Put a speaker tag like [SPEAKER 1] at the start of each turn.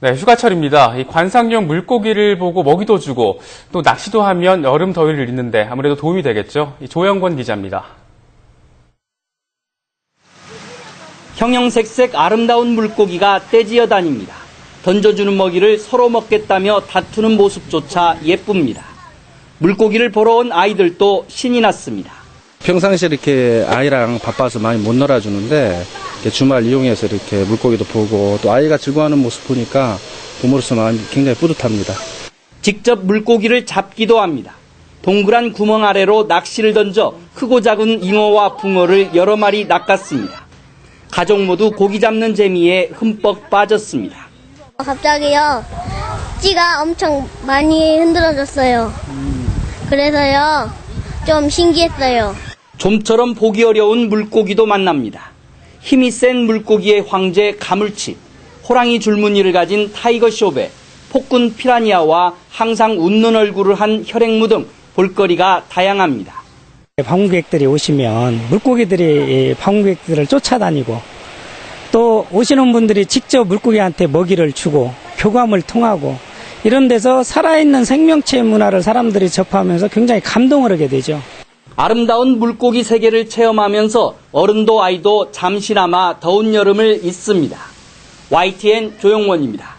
[SPEAKER 1] 네, 휴가철입니다. 이 관상용 물고기를 보고 먹이도 주고 또 낚시도 하면 여름 더위를 잊는데 아무래도 도움이 되겠죠. 이 조영권 기자입니다.
[SPEAKER 2] 형형색색 아름다운 물고기가 떼지어 다닙니다. 던져주는 먹이를 서로 먹겠다며 다투는 모습조차 예쁩니다. 물고기를 보러 온 아이들도 신이 났습니다.
[SPEAKER 3] 평상시에 이렇게 아이랑 바빠서 많이 못 놀아주는데 주말 이용해서 이렇게 물고기도 보고 또 아이가 즐거워하는 모습 보니까 부모로서 마음이 굉장히 뿌듯합니다.
[SPEAKER 2] 직접 물고기를 잡기도 합니다. 동그란 구멍 아래로 낚시를 던져 크고 작은 잉어와 붕어를 여러 마리 낚았습니다. 가족 모두 고기 잡는 재미에 흠뻑 빠졌습니다.
[SPEAKER 4] 갑자기요, 찌가 엄청 많이 흔들어졌어요. 그래서요, 좀 신기했어요.
[SPEAKER 2] 좀처럼 보기 어려운 물고기도 만납니다. 힘이 센 물고기의 황제 가물치, 호랑이 줄무늬를 가진 타이거 쇼베, 폭군 피라니아와 항상 웃는 얼굴을 한 혈액무 등 볼거리가 다양합니다.
[SPEAKER 5] 방문객들이 오시면 물고기들이 이 방문객들을 쫓아다니고 또 오시는 분들이 직접 물고기한테 먹이를 주고 교감을 통하고 이런 데서 살아있는 생명체 문화를 사람들이 접하면서 굉장히 감동을 하게 되죠.
[SPEAKER 2] 아름다운 물고기 세계를 체험하면서 어른도 아이도 잠시나마 더운 여름을 잊습니다. YTN 조용원입니다.